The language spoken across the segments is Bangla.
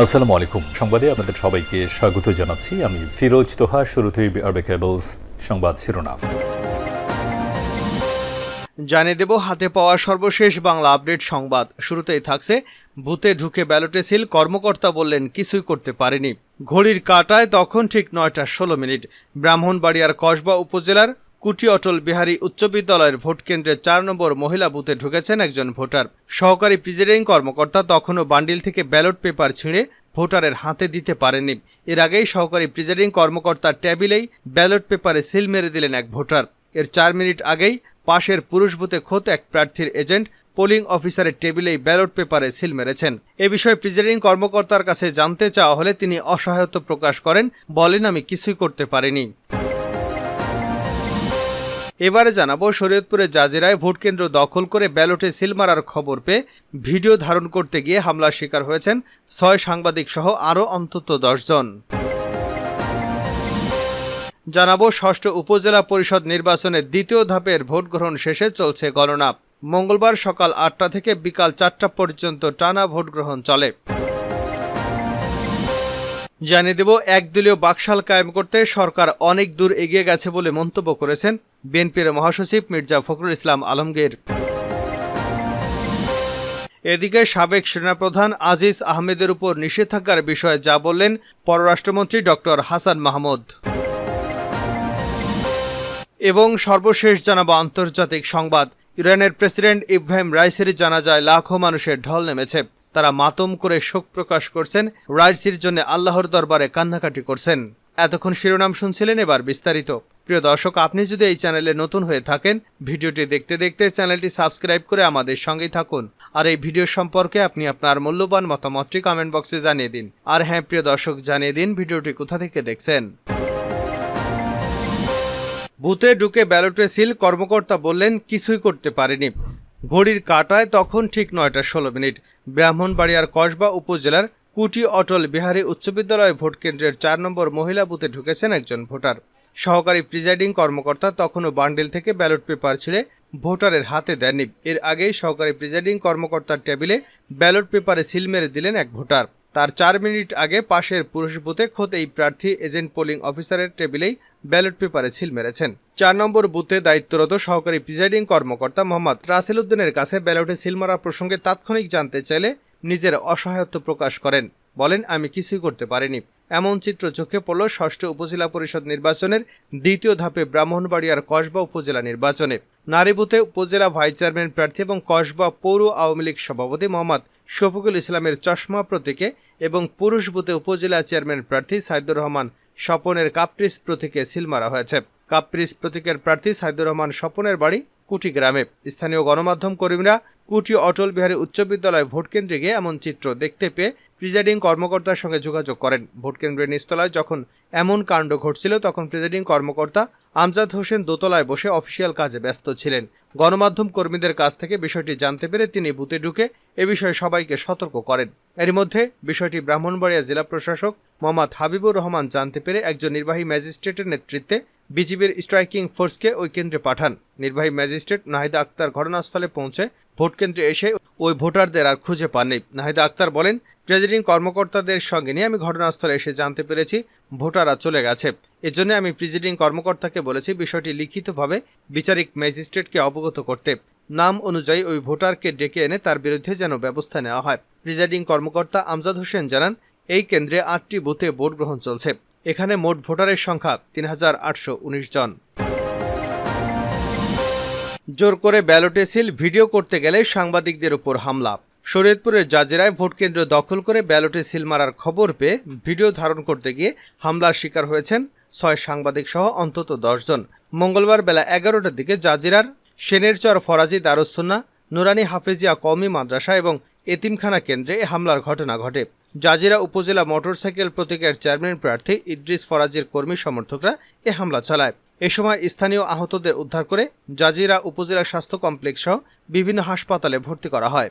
আসসালামু আলাইকুম। সংবাদে আপনাদের সবাইকে স্বাগত জানাচ্ছি। আমি ফিরোজ তোহা, শুরুতেই আরবে কেবলস সংবাদ শিরোনাম। জানিয়ে দেব, হাতে পাওয়া সর্বশেষ বাংলা আপডেট সংবাদ। শুরুতেই থাকছে, ভূতে ঢুকে ব্যালটে সিল, কর্মকর্তা বললেন কিছুই করতে পারেনি। ঘড়ির কাটায় তখন ঠিক নয়টা ষোলো মিনিট। ব্রাহ্মণবাড়িয়ার কসবা উপজেলার কুটি অটল বিহারী উচ্চ বিদ্যালয়ের ভোট কেন্দ্রে চার নম্বর মহিলা বুথে ঢুকেছেন একজন ভোটার। সহকারী প্রিজাইডিং কর্মকর্তা তখনও বান্ডিল থেকে ব্যালট পেপার ছিঁড়ে ভোটারের হাতে দিতে পারেননি। এর আগেই সহকারী প্রিজাইডিং কর্মকর্তার টেবিলেই ব্যালট পেপারে সিল মেরে দিলেন এক ভোটার। এর চার মিনিট আগেই পাশের পুরুষ বুথে খোদ এক প্রার্থীর এজেন্ট পোলিং অফিসারের টেবিলেই ব্যালট পেপারে সিল মেরেছেন। এ বিষয়ে প্রিজাইডিং কর্মকর্তার কাছে জানতে চাওয়া হলে তিনি অসহায়ত্ব প্রকাশ করেন। বলেন, আমি কিছুই করতে পারিনি। এবারে জানাব শরীয়তপুরের জাজিরায় ভোটকেন্দ্র দখল করে ব্যালটে সিল মারার খবর পেয়ে ভিডিও ধারণ করতে গিয়ে হামলার শিকার হয়েছেন ছয় সাংবাদিক সহ আরও অন্তত দশজন জানাব ষষ্ঠ উপজেলা পরিষদ নির্বাচনের দ্বিতীয় ধাপের ভোট গ্রহণ শেষে চলছে গণনা মঙ্গলবার সকাল আটটা থেকে বিকাল চারটা পর্যন্ত টানা ভোট গ্রহণ চলে। জানিয়ে দেব, একদলীয় বাকশাল কায়েম করতে সরকার অনেক দূর এগিয়ে গেছে বলে মন্তব্য করেছেন বিএনপির মহাসচিব মির্জা ফখরুল ইসলাম আলমগীর। এদিকে সাবেক সেনাপ্রধান আজিজ আহমেদের উপর নিষেধাজ্ঞার বিষয়ে যা বললেন পররাষ্ট্রমন্ত্রী ডক্টর হাসান মাহমুদ। এবং সর্বশেষ জানাব আন্তর্জাতিক সংবাদ। ইরানের প্রেসিডেন্ট ইব্রাহিম রাইসির জানাজায় লাখো মানুষের ঢল নেমেছে। তারা মাতম করে শোক প্রকাশ করছেন রাইসির জন্য আল্লাহর দরবারে কান্নাকাটি করছেন। এতক্ষণ শিরোনাম শুনছিলেন এবার বিস্তারিত। প্রিয় দর্শক, আপনি যদি এই চ্যানেলে নতুন হয়ে থাকেন, ভিডিওটি দেখতে দেখতে চ্যানেলটি সাবস্ক্রাইব করে আমাদের সঙ্গেই থাকুন। আর এই ভিডিও সম্পর্কে আপনি আপনার মূল্যবান মতামতটি কমেন্ট বক্সে জানিয়ে দিন। আর হ্যাঁ প্রিয় দর্শক, জানিয়ে দিন ভিডিওটি কোথা থেকে দেখছেন। বুথে ঢুকে ব্যালটে সিল কর্মকর্তা বললেন, কিছুই করতে পারেনি। ঘড়ির কাটায় তখন ঠিক নয়টা ষোলো মিনিট। ব্রাহ্মণবাড়িয়ার কসবা উপজেলার কুটি অটল বিহারী উচ্চ বিদ্যালয় ভোট কেন্দ্রের চার নম্বর মহিলা বুথে ঢুকেছেন একজন ভোটার। সহকারী প্রিজাইডিং কর্মকর্তা তখনও বান্ডেল থেকে ব্যালট পেপার ছিঁড়ে ভোটারের হাতে দেননি। এর আগেই সহকারী প্রিজাইডিং কর্মকর্তার টেবিলে ব্যালট পেপারে সিল মেরে দিলেন এক ভোটার। তার চার মিনিট আগে পাশের পুরুষ বুথে খোদ এই প্রার্থী এজেন্ট পোলিং অফিসারের টেবিলেই ব্যালট পেপারে ছিল মেরেছেন। চার নম্বর বুথে দায়িত্বরত সহকারী প্রিজাইডিং কর্মকর্তা মোহাম্মদ রাসেল উদ্দিনের কাছে ব্যালটে সিল মারা প্রসঙ্গে তাৎক্ষণিক জানতে চাইলে নিজের অসহায়ত্ব প্রকাশ করেন। বলেন, আমি কিছুই করতে পারিনি। এমন চিত্র চোখে পড়ল ষষ্ঠ উপজেলা পরিষদ নির্বাচনের দ্বিতীয় ধাপে ব্রাহ্মণবাড়িয়ার কসবা উপজেলা নির্বাচনে। নারীবুথে উপজেলা ভাইস চেয়ারম্যান প্রার্থী এবং কসবা পৌর আওয়ামী লীগ সভাপতি মোহাম্মদ শফিকুল ইসলামের চশমা প্রতীকে এবং পুরুষ বুথে উপজেলা চেয়ারম্যান প্রার্থী সাইদুর রহমান স্বপনের কাপ্রিস প্রতীকে সিল মারা হয়েছে। কাপ্রিস প্রতীকের প্রার্থী সাইদুর রহমান স্বপনের বাড়ি কুটি গ্রামে। স্থানীয় গণমাধ্যম কর্মীরা কুটি অটল বিহারী উচ্চ বিদ্যালয় ভোটকেন্দ্রে গিয়ে এমন চিত্র দেখতে পেয়ে প্রিজাইডিং কর্মকর্তার সঙ্গে যোগাযোগ করেন। ভোটকেন্দ্রের নিচতলায় যখন এমন কাণ্ড ঘটছিল, তখন প্রিজাইডিং কর্মকর্তা আমজাদ হোসেন দোতলায় বসে অফিসিয়াল কাজে ব্যস্ত ছিলেন। গণমাধ্যম কর্মীদের কাছ থেকে বিষয়টি জানতে পেরে তিনি বুথে ঢুকে এ বিষয়ে সবাইকে সতর্ক করেন। এর মধ্যে বিষয়টি ব্রাহ্মণবাড়িয়া জেলা প্রশাসক মোহাম্মদ হাবিবুর রহমান জানতে পেরে একজন নির্বাহী ম্যাজিস্ট্রেটের নেতৃত্বে বিজিবির স্ট্রাইকিং ফোর্সকে ওই কেন্দ্রে পাঠান। নির্বাহী ম্যাজিস্ট্রেট নাহিদা আক্তার ঘটনাস্থলে পৌঁছে ভোট কেন্দ্রে এসে ওই ভোটারদের আর খুঁজে পাননি। নাহিদা আক্তার বলেন প্রেজিডিং কর্মকর্তাদের সঙ্গে নিয়ে আমি ঘটনাস্থলে এসে জানতে পেরেছি, ভোটাররা চলে গেছে। এজন্য আমি প্রিজিডিং কর্মকর্তাকে বলেছি বিষয়টি লিখিতভাবে বিচারিক ম্যাজিস্ট্রেটকে অবগত করতে। নাম অনুযায়ী ওই ভোটারকে ডেকে এনে তার বিরুদ্ধে যেন ব্যবস্থা নেওয়া হয়। প্রিজাইডিং কর্মকর্তা আমজাদ হোসেন জানান, এই কেন্দ্রে আটটি বুথে ভোট গ্রহণ চলছে। এখানে মোট ভোটারের সংখ্যা তিন হাজার আটশো উনিশ জন। জোর করে ব্যালটে সিল ভিডিও করতে গেলে সাংবাদিকদের উপর হামলা। শরীয়তপুরের জাজিরায় ভোটকেন্দ্র দখল করে ব্যালটে সিল মারার খবর পেয়ে ভিডিও ধারণ করতে গিয়ে হামলার শিকার হয়েছেন ছয় সাংবাদিক সহ অন্তত দশজন মঙ্গলবার বেলা এগারোটার দিকে জাজিরার, সেনেরচর ফরাজি দারুসুন্না নুরানি হাফেজিয়া কওমি মাদ্রাসা এবং এতিমখানা কেন্দ্রে এ হামলার ঘটনা ঘটে। জাজিরা উপজেলা মোটরসাইকেল প্রতীকের চেয়ারম্যান প্রার্থী ইদ্রিস ফরাজির কর্মী সমর্থকরা এ হামলা চালায়। এ সময় স্থানীয় আহতদের উদ্ধার করে জাজিরা উপজেলা স্বাস্থ্য কমপ্লেক্স সহ বিভিন্ন হাসপাতালে ভর্তি করা হয়।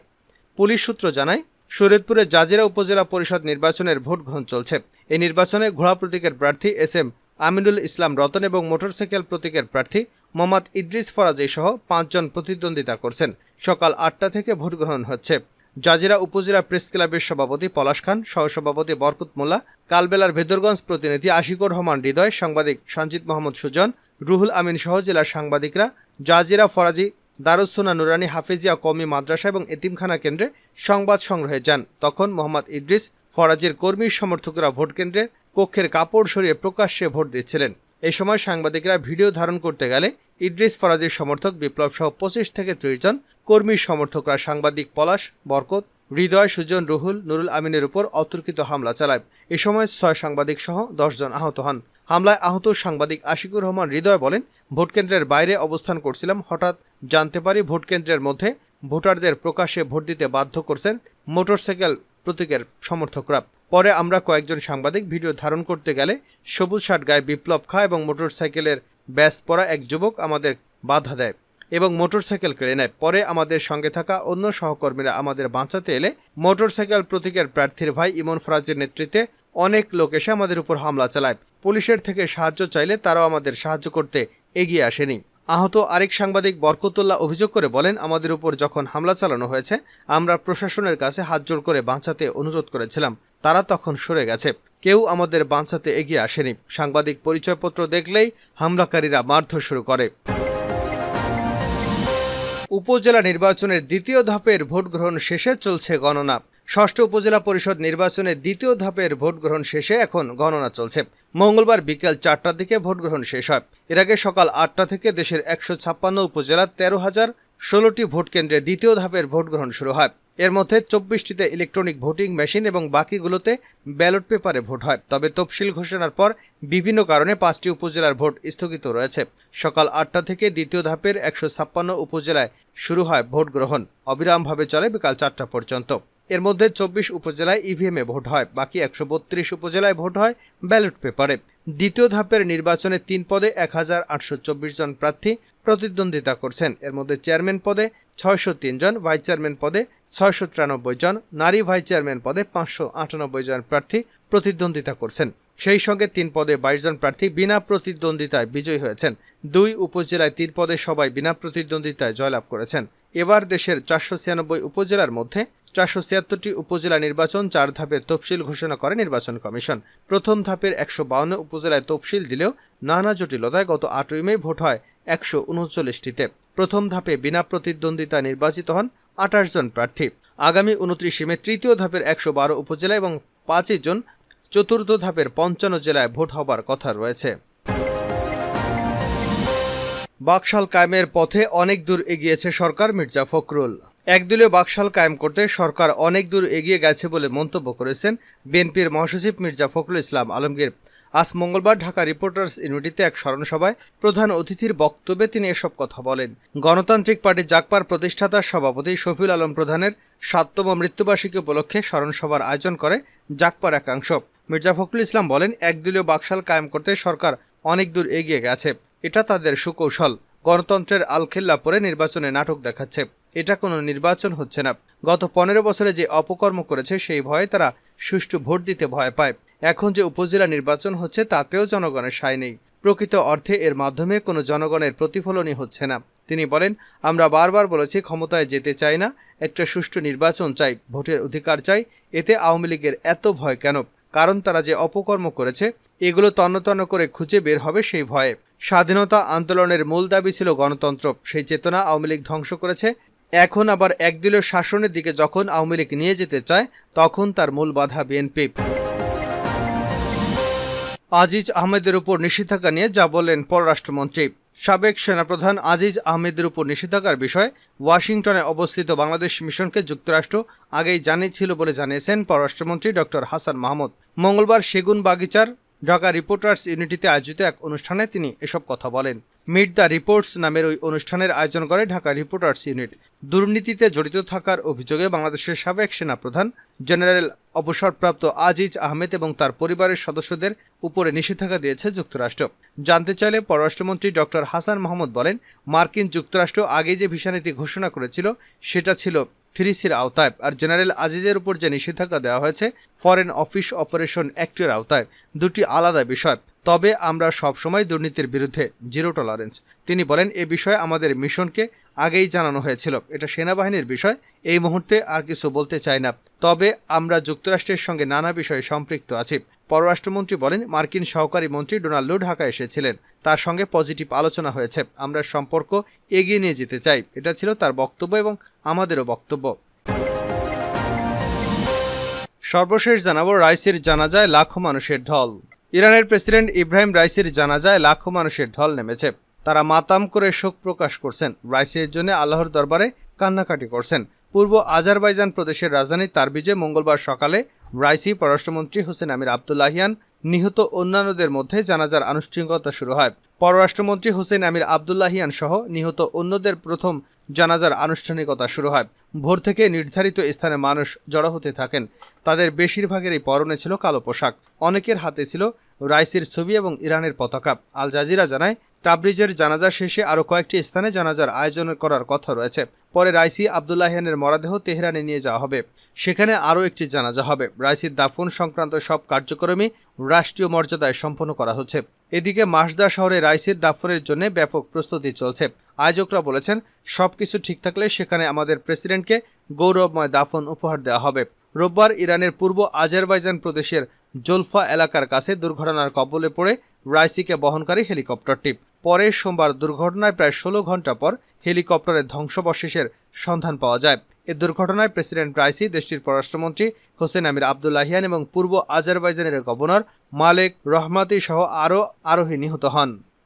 পুলিশ সূত্র জানায়, শরীয়তপুরের জাজিরা উপজেলা পরিষদ নির্বাচনের ভোট গ্রহণ চলছে। এই নির্বাচনে ঘোড়া প্রতীকের প্রার্থী এস এম আমিনুল ইসলাম রতন এবং মোটরসাইকেল প্রতীকের প্রার্থী মোহাম্মদ ইদ্রিস ফরাজি সহ পাঁচজন প্রতিদ্বন্দ্বিতা করছেন। সকাল আটটা থেকে ভোট গ্রহণ হচ্ছে। জাজিরা উপজেলা প্রেস ক্লাবের সভাপতি পলাশ খান, সহসভাপতি বরকুত মোল্লা, কালবেলার ভেদরগঞ্জ প্রতিনিধি আশিকুর রহমান হৃদয়, সাংবাদিক সঞ্জিত মোহাম্মদ সুজন, রুহুল আমিন সহ জেলার সাংবাদিকরা, জাজিরা ফরাজি দারুসোনা নুরানি হাফিজিয়া কওমি মাদ্রাসা এবং এতিমখানা কেন্দ্রে সংবাদ সংগ্রহে যান। তখন মোহাম্মদ ইদ্রিস ফরাজের কর্মী সমর্থকরা ভোট কেন্দ্রের কক্ষের কাপড় সরিয়ে প্রকাশ্যে ভোট দিচ্ছিলেন। এই সময় সাংবাদিকরা ভিডিও ধারণ করতে গেলে ইদ্রিস ফরাজির সমর্থক বিপ্লব সহ পঁচিশ থেকে ত্রিশ জন কর্মী সমর্থকরা সাংবাদিক পলাশ, বরকত, হৃদয়, সুজন, রুহুল, নুরুল আমিনের উপর অতর্কিত হামলা চালায়। এ সময় ছয় সাংবাদিক সহ জন আহত হন। হামলায় আহত সাংবাদিক আশিকুর রহমান হৃদয় বলেন ভোটকেন্দ্রের বাইরে অবস্থান করছিলাম, হঠাৎ জানতে পারি ভোটকেন্দ্রের মধ্যে ভোটারদের প্রকাশ্যে ভোট দিতে বাধ্য করছেন মোটরসাইকেল প্রতীকের সমর্থকরা। পরে আমরা কয়েকজন সাংবাদিক ভিডিও ধারণ করতে গেলে সবুজ শার্ট গায়ে বিপ্লব খা এবং মোটরসাইকেলের ব্যাস পরা এক যুবক আমাদের বাধা দেয় এবং মোটরসাইকেল কেড়ে নেয়। পরে আমাদের সঙ্গে থাকা অন্য সহকর্মীরা আমাদের বাঁচাতে এলে মোটরসাইকেল প্রতীকের প্রার্থীর ভাই ইমন ফরাজের নেতৃত্বে অনেক লোক এসে আমাদের উপর হামলা চালায়। পুলিশের থেকে সাহায্য চাইলে তারাও আমাদের সাহায্য করতে এগিয়ে আসেনি। আহত আরেক সাংবাদিক বরকতুল্লাহ অভিযোগ করে বলেন, আমাদের উপর যখন হামলা চালানো হয়েছে, আমরা প্রশাসনের কাছে হাত জোড় করে বাঁচাতে অনুরোধ করেছিলাম। তারা তখন সরে গেছে। কেউ আমাদের বাঁচাতে এগিয়ে আসেনি। সাংবাদিক পরিচয়পত্র দেখলেই হামলাকারীরা মারধর শুরু করে। উপজেলা নির্বাচনের দ্বিতীয় ধাপের ভোট গ্রহণ শেষে চলছে গণনা। ষষ্ঠ উপজেলা পরিষদ নির্বাচনে দ্বিতীয় ধাপের ভোট গ্রহণ শেষে এখন গণনা চলছে। মঙ্গলবার বিকেল চারটার দিকে ভোট গ্রহণ শেষ হয়। এর আগে সকাল আটটা থেকে দেশের একশো ছাপ্পান্ন উপজেলার তেরো হাজার ষোলোটি ভোট কেন্দ্রে দ্বিতীয় ধাপের ভোট গ্রহণ শুরু হয়। এর মধ্যে চব্বিশটিতে ইলেকট্রনিক ভোটিং মেশিন এবং বাকিগুলোতে ব্যালট পেপারে ভোট হয়। তবে তফসিল ঘোষণার পর বিভিন্ন কারণে পাঁচটি উপজেলার ভোট স্থগিত রয়েছে। সকাল আটটা থেকে দ্বিতীয় ধাপের একশো ছাপ্পান্ন উপজেলায় শুরু হয় ভোট গ্রহণ অবিরামভাবে চলে বিকাল চারটা পর্যন্ত। এর মধ্যে চব্বিশ উপজেলায় ইভিএমে ভোট হয়, বাকি একশো বত্রিশ উপজেলায় ভোট হয় ব্যালট পেপারে। দ্বিতীয় ধাপের নির্বাচনে তিন পদে এক হাজার আটশো চব্বিশ জন প্রার্থী প্রতিদ্বন্দ্বিতা করছেন। এর মধ্যে চেয়ারম্যান পদে ছয়শো তিন জন, ভাইস চেয়ারম্যান পদে ছয়শো তিরানব্বই জন, নারী ভাইস চেয়ারম্যান পদে পাঁচশো আটানব্বই জন প্রার্থী প্রতিদ্বন্দ্বিতা করছেন। সেই সঙ্গে তিন পদে বাইশ জন প্রার্থী বিনা প্রতিদ্বন্দ্বিতায় বিজয়ী হয়েছেন। দুই উপজেলায় তিন পদে সবাই বিনা প্রতিদ্বন্দ্বিতায় জয়লাভ করেছেন। এবার দেশের চারশো ছিয়ানব্বই উপজেলার মধ্যে চারশো ছিয়াত্তরটি উপজেলা নির্বাচন, চার ধাপের তফসিল ঘোষণা করে নির্বাচন কমিশন। প্রথম ধাপের একশো বাউন্ন উপজেলায় তফসিল দিলেও নানা জটিলতায় গত আটই মে ভোট হয় একশো উনচল্লিশটিতে। প্রথম ধাপে বিনা প্রতিদ্বন্দ্বিতা নির্বাচিত হন আঠাশ জন প্রার্থী। আগামী উনত্রিশে মে তৃতীয় ধাপের একশো বারো উপজেলা এবং পাঁচই জন চতুর্থ ধাপের পঞ্চান্ন জেলায় ভোট হবার কথা রয়েছে। বাকশাল কায়েমের পথে অনেক দূর এগিয়েছে সরকার মির্জা ফখরুল। একদলীয় বাকশাল কায়েম করতে সরকার অনেক দূর এগিয়ে গেছে বলে মন্তব্য করেছেন বিএনপির মহাসচিব মির্জা ফখরুল ইসলাম আলমগীর। আজ মঙ্গলবার ঢাকা রিপোর্টার্স ইউনিটিতে এক স্মরণসভায় প্রধান অতিথির বক্তব্যে তিনি এসব কথা বলেন। গণতান্ত্রিক পার্টি জাকপার প্রতিষ্ঠাতা সভাপতি শফিউল আলম প্রধানের সাততম মৃত্যুবার্ষিকী উপলক্ষে স্মরণসভার আয়োজন করে জাকপার একাংশ। মির্জা ফখরুল ইসলাম বলেন, একদলীয় বাকশাল কায়েম করতে সরকার অনেক দূর এগিয়ে গেছে। এটা তাদের সুকৌশল। গণতন্ত্রের আলখেল্লা পরে নির্বাচনে নাটক দেখাচ্ছে। এটা কোনো নির্বাচন হচ্ছে না। গত পনেরো বছরে যে অপকর্ম করেছে সেই ভয়ে তারা সুষ্ঠু ভোট দিতে ভয় পায়। এখন যে উপজেলা নির্বাচন হচ্ছে তাতেও জনগণের সায় নেই। প্রকৃত অর্থে এর মাধ্যমে কোনো জনগণের প্রতিফলনই হচ্ছে না। তিনি বলেন, আমরা বারবার বলেছি ক্ষমতায় যেতে চাই না, একটা সুষ্ঠু নির্বাচন চাই, ভোটের অধিকার চাই, এতে আওয়ামী লীগের এত ভয় কেন? কারণ তারা যে অপকর্ম করেছে, এগুলো তন্ন তন্ন করে খুঁজে বের হবে সেই ভয়ে। স্বাধীনতা আন্দোলনের মূল দাবি ছিল গণতন্ত্র। সেই চেতনা আওয়ামী লীগ ধ্বংস করেছে এখন আবার একদলীয় শাসনের দিকে যখন আওয়ামী লীগ নিয়ে যেতে চায়, তখন তার মূল বাধা বিএনপি আজিজ আহমেদের উপর নিষেধাজ্ঞা নিয়ে যা বললেন পররাষ্ট্রমন্ত্রী। সাবেক সেনাপ্রধান আজিজ আহমেদের উপর নিষেধাজ্ঞার বিষয়ে ওয়াশিংটনে অবস্থিত বাংলাদেশ মিশনকে যুক্তরাষ্ট্র আগেই জানিয়েছিল বলে জানিয়েছেন পররাষ্ট্রমন্ত্রী ডক্টর হাসান মাহমুদ। মঙ্গলবার সেগুন বাগিচার ঢাকা রিপোর্টার্স ইউনিটিতে আয়োজিত এক অনুষ্ঠানে তিনি এসব কথা বলেন। মিট দ্য রিপোর্টস নামের ওই অনুষ্ঠানের আয়োজন করে ঢাকা রিপোর্টার্স ইউনিট। দুর্নীতিতে জড়িত থাকার অভিযোগে বাংলাদেশের সাবেক সেনাপ্রধান জেনারেল অবসরপ্রাপ্ত আজিজ আহমেদ এবং তার পরিবারের সদস্যদের উপরে নিষেধাজ্ঞা দিয়েছে যুক্তরাষ্ট্র। জানতে চাইলে পররাষ্ট্রমন্ত্রী ডক্টর হাসান মাহমুদ বলেন, মার্কিন যুক্তরাষ্ট্র আগেই যে ভিসানীতি ঘোষণা করেছিল, সেটা ছিল থ্রি সির আওতায়। আর জেনারেল আজিজের উপর যে নিষেধাজ্ঞা দেওয়া হয়েছে ফরেন অফিস অপারেশন অ্যাক্টের আওতায়, দুটি আলাদা বিষয়। তবে আমরা সবসময় দুর্নীতির বিরুদ্ধে জিরো টলারেন্স তিনি বলেন, এ বিষয়ে আমাদের মিশনকে আগেই জানানো হয়েছিল। এটা সেনাবাহিনীর বিষয়, এই মুহূর্তে আর কিছু বলতে চাই না। তবে আমরা যুক্তরাষ্ট্রের সঙ্গে নানা বিষয়ে সম্পৃক্ত আছি। পররাষ্ট্রমন্ত্রী বলেন, মার্কিন সহকারী মন্ত্রী ডোনাল্ডো ঢাকা এসেছিলেন। তার সঙ্গে পজিটিভ আলোচনা হয়েছে। আমরা সম্পর্ক এগিয়ে নিয়ে যেতে চাই। এটা ছিল তার বক্তব্য এবং আমাদেরও বক্তব্য। সর্বশেষ জানাব, রাইসির জানাজায় লাখো মানুষের ঢল। ইরানের প্রেসিডেন্ট ইব্রাহিম রাইসির জানাজায় লাখো মানুষের ঢল নেমেছে। তারা মাতাম করে শোক প্রকাশ করছেন। রাইসির জন্য আল্লাহর দরবারে কান্নাকাটি করছেন। পূর্ব আজারবাইজান প্রদেশের রাজধানী তারবিজে মঙ্গলবার সকালে রাইসি পররাষ্ট্রমন্ত্রী হোসেন আমির আবদুল্লাহিয়ান নিহত অন্যান্যদের মধ্যে জানাজার আনুষ্ঠানিকতা শুরু হয়। পররাষ্ট্রমন্ত্রী হোসেন আমির আবদুল্লাহিয়ান সহ নিহত অন্যদের প্রথম জানাজার আনুষ্ঠানিকতা শুরু হয়। ভোর থেকে নির্ধারিত স্থানে মানুষ জড়ো হতে থাকেন। তাদের বেশিরভাগেরই পরনে ছিল কালো পোশাক। অনেকের হাতে ছিল রাইসির ছবি এবং ইরানের পতাকা। আল জাজিরা জানায় টাবরিজের জানাজা শেষে আরও কয়েকটি স্থানে জানাজার আয়োজন করার কথা রয়েছে। পরে রাইসি আবদুল্লাহিয়ানের মরাদেহ তেহরানে নিয়ে যাওয়া হবে। সেখানে আরও একটি জানাজা হবে। রাইসির দাফন সংক্রান্ত সব কার্যক্রমই রাষ্ট্রীয় মর্যাদায় সম্পন্ন করা হচ্ছে। এদিকে মাসদা শহরে রাইসির দাফনের জন্য ব্যাপক প্রস্তুতি চলছে। আয়োজকরা বলেছেন সব কিছু ঠিক থাকলে সেখানে আমাদের প্রেসিডেন্টকে গৌরবময় দাফন উপহার দেওয়া হবে। রোববার ইরানের পূর্ব আজারবাইজান প্রদেশের জোলফা এলাকার কাছে দুর্ঘটনার কবলে পড়ে রাইসিকে বহনকারী হেলিকপ্টারটি পরে সোমবার দুর্ঘটনায় প্রায় ষোলো ঘণ্টা পর হেলিকপ্টারের ধ্বংসাবশেষের সন্ধান পাওয়া যায়। এ দুর্ঘটনায় প্রেসিডেন্ট রাইসি, দেশটির পররাষ্ট্রমন্ত্রী হোসেন আমির আবদুল্লাহিয়ান এবং পূর্ব আজারবাইজানের গভর্নর মালেক রহমাতি সহ আরও আরোহী নিহত হন।